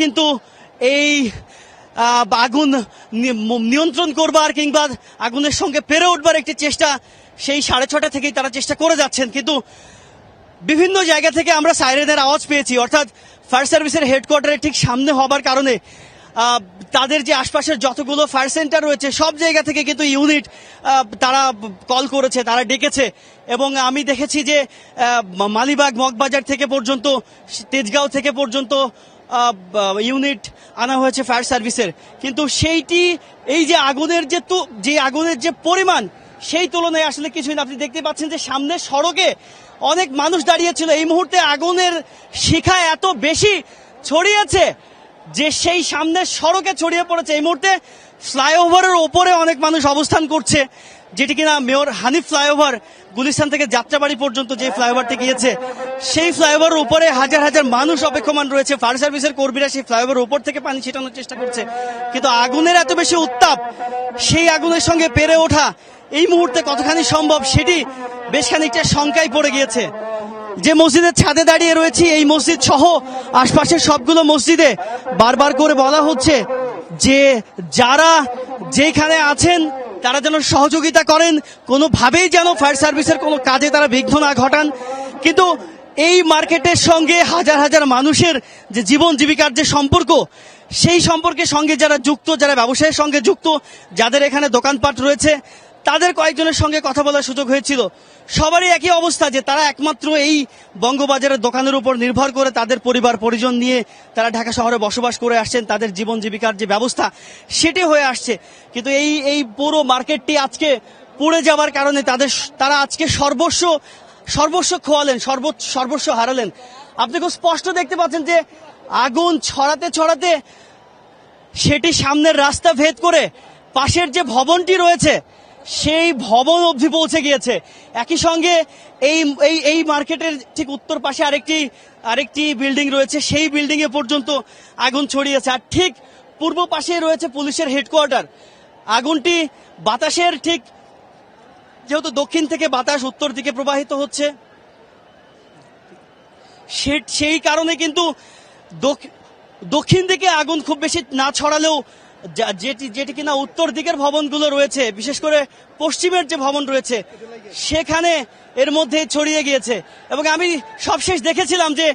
কিন্তু এই আগুন নিয়ন্ত্রণ করবার কিংবা আগুনের সঙ্গে পেরে উঠবার একটি চেষ্টা, সেই সাড়ে ছটা থেকেই তারা চেষ্টা করে যাচ্ছেন। কিন্তু বিভিন্ন জায়গা থেকে আমরা সাইরেনের আওয়াজ পেয়েছি। অর্থাৎ ফায়ার সার্ভিসের হেডকোয়ার্টারের ঠিক সামনে হবার কারণে তাদের যে আশপাশের যতগুলো ফায়ার সেন্টার রয়েছে, সব জায়গা থেকে কিন্তু ইউনিট তারা কল করেছে, তারা ডেকেছে। এবং আমি দেখেছি যে মালিবাগ মগবাজার থেকে পর্যন্ত, তেজগাঁও থেকে পর্যন্ত ইউনিট আনা হয়েছে ফায়ার সার্ভিসের কিন্তু সেইটি, এই যে আগুনের যে তু- যে আগুনের যে পরিমাণ, সেই তুলনায় আসলে কিছুই না। আপনি দেখতে পাচ্ছেন যে সামনের সড়কে অনেক মানুষ দাঁড়িয়েছিল। এই মুহূর্তে আগুনের শিখা এত বেশি ছড়িয়েছে যে সেই সামনের সড়কে ছড়িয়ে পড়েছে। এই মুহূর্তে ফ্লাইওভারের ওপরে অনেক মানুষ অবস্থান করছে। যেটি কিনা মেয়র হানিফ ফ্লাইওভার গুলিস্তান থেকে যাত্রাবাড়ি পর্যন্ত যে ফ্লাইওভারটি গিয়েছে, সেই ফ্লাইওভারের উপরে হাজার হাজার মানুষ অপেক্ষমান রয়েছে। ফায়ার সার্ভিসের কর্মীরা সেই ফ্লাইওভারের উপর থেকে পানি ছিটানোর চেষ্টা করছে। কিন্তু আগুনের এত বেশি উত্তাপ, সেই আগুনের সঙ্গে পেরে ওঠা এই মুহূর্তে কতখানি সম্ভব সেটি বেশ খানিকটা শঙ্কায় পড়ে গিয়েছে। যে মসজিদের ছাদে দাঁড়িয়ে রয়েছি, এই মসজিদ সহ আশপাশের সবগুলো মসজিদে বারবার করে বলা হচ্ছে যে যারা যেখানে আছেন তারা যেন সহযোগিতা করেন, কোনোভাবেই যেন ফায়ার সার্ভিসের কোনো কাজে তারা বিঘ্ন না ঘটান। কিন্তু এই মার্কেটের সঙ্গে হাজার হাজার মানুষের যে জীবন জীবিকার যে সম্পর্ক, সেই সম্পর্কের সঙ্গে যারা যুক্ত, যারা ব্যবসায়ের সঙ্গে যুক্ত, যাদের এখানে দোকানপাট রয়েছে তাদের কয়েকজনের সঙ্গে কথা বলার সুযোগ হয়েছিল। সবারই একই অবস্থা যে তারা একমাত্র এই বঙ্গবাজারের দোকানের উপর নির্ভর করে তাদের পরিবার, পরিজন নিয়ে তারা ঢাকা শহরে বসবাস করে আসছেন, তাদের জীবন জীবিকার যে ব্যবস্থা সেটি হয়ে আসছে। কিন্তু এই এই পুরো মার্কেটটি আজকে পুড়ে যাওয়ার কারণে তাদের, তারা আজকে সর্বস্ব সর্বস্ব খোয়ালেন সর্ব সর্বস্ব হারালেন। আপনি খুব স্পষ্ট দেখতে পাচ্ছেন যে আগুন ছড়াতে ছড়াতে সেটি সামনের রাস্তা ভেদ করে পাশের যে ভবনটি রয়েছে সেই ভবন অবধি পৌঁছে গিয়েছে। একই সঙ্গে এই এই এই মার্কেটের ঠিক উত্তর পাশে আরেকটি আরেকটি বিল্ডিং রয়েছে। সেই বিল্ডিং এ পর্যন্ত আগুন ছড়িয়েছে। আর ঠিক পূর্ব পাশেই রয়েছে পুলিশের হেডকোয়ার্টার। আগুনটি বাতাসের ঠিক, যেহেতু দক্ষিণ থেকে বাতাস উত্তর দিকে প্রবাহিত হচ্ছে সেই কারণে কিন্তু দক্ষিণ দিকে আগুন খুব বেশি না ছড়ালেও যেটি যেটি কিনা উত্তর দিকের ভবনগুলো রয়েছে, বিশেষ করে পশ্চিমের যে ভবন রয়েছে, সেখানে এর মধ্যে ছড়িয়ে গিয়েছে। এবং আমি সবশেষ দেখেছিলাম যে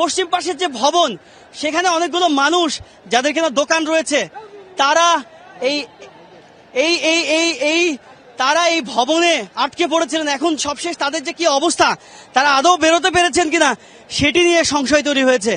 পশ্চিম পাশের যে ভবন, সেখানে অনেকগুলো মানুষ যাদের কিনা দোকান রয়েছে, তারা এই এই এই এই এই তারা এই ভবনে আটকে পড়েছিলেন। এখন সবশেষ তাদের যে কি অবস্থা, তারা আদৌ বেরোতে পেরেছেন কিনা, সেটি নিয়ে সংশয় তৈরি হয়েছে।